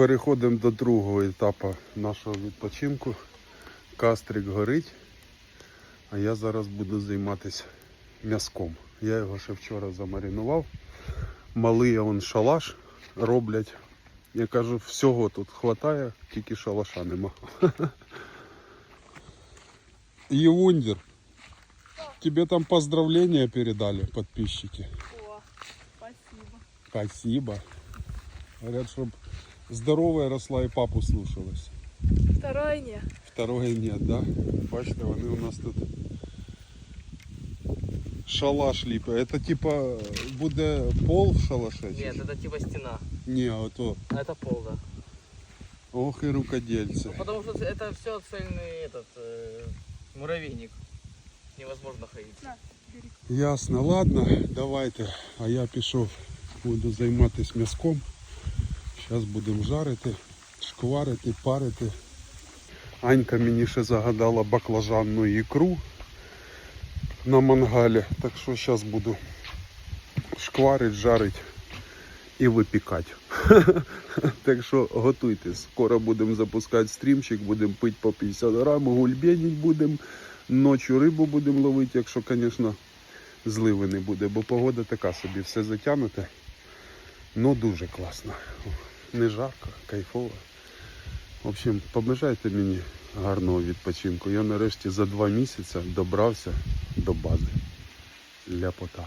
Переходимо до другого етапу нашого відпочинку. Кастрик горить, а я зараз буду займатися м'язком. Я його ще вчора замаринував. Малий он шалаш роблять. Я кажу, всього тут хватає, тільки шалаша нема. Євундір, тебе там поздравления передали подписчики. О, спасибо. Спасибо. Говорят, чтобы здоровая росла и папу слушалась. Второе не. Второе нет, да? Бачите, вони у нас тут шалаш ліпе. Это типа буде пол в шалаше? чи Нет, що? это типа стена. Ні, ото. А это пол, да. Ох і рукодельці. Ну, потому что это все цельный этот э, муравейник. Невозможно ходить. На, бери. Ясно, ладно, давайте. А я пішов, буду займатися м'язком. Зараз будемо жарити, шкварити, парити. Анька мені ще загадала баклажанну ікру на мангалі. Так що зараз буду шкварити, жарити і випікати. Так що готуйтесь. Скоро будемо запускати стрімчик, будемо пити по 50 грам, гульбеніть будемо. Ночі рибу будемо ловити, якщо, звісно, зливи не буде, бо погода така собі, все затягнуте. Ну дуже класно. Не жарко, кайфово. В общем, побажайте мені гарного відпочинку. Я нарешті за два місяці добрався до бази Ляпота.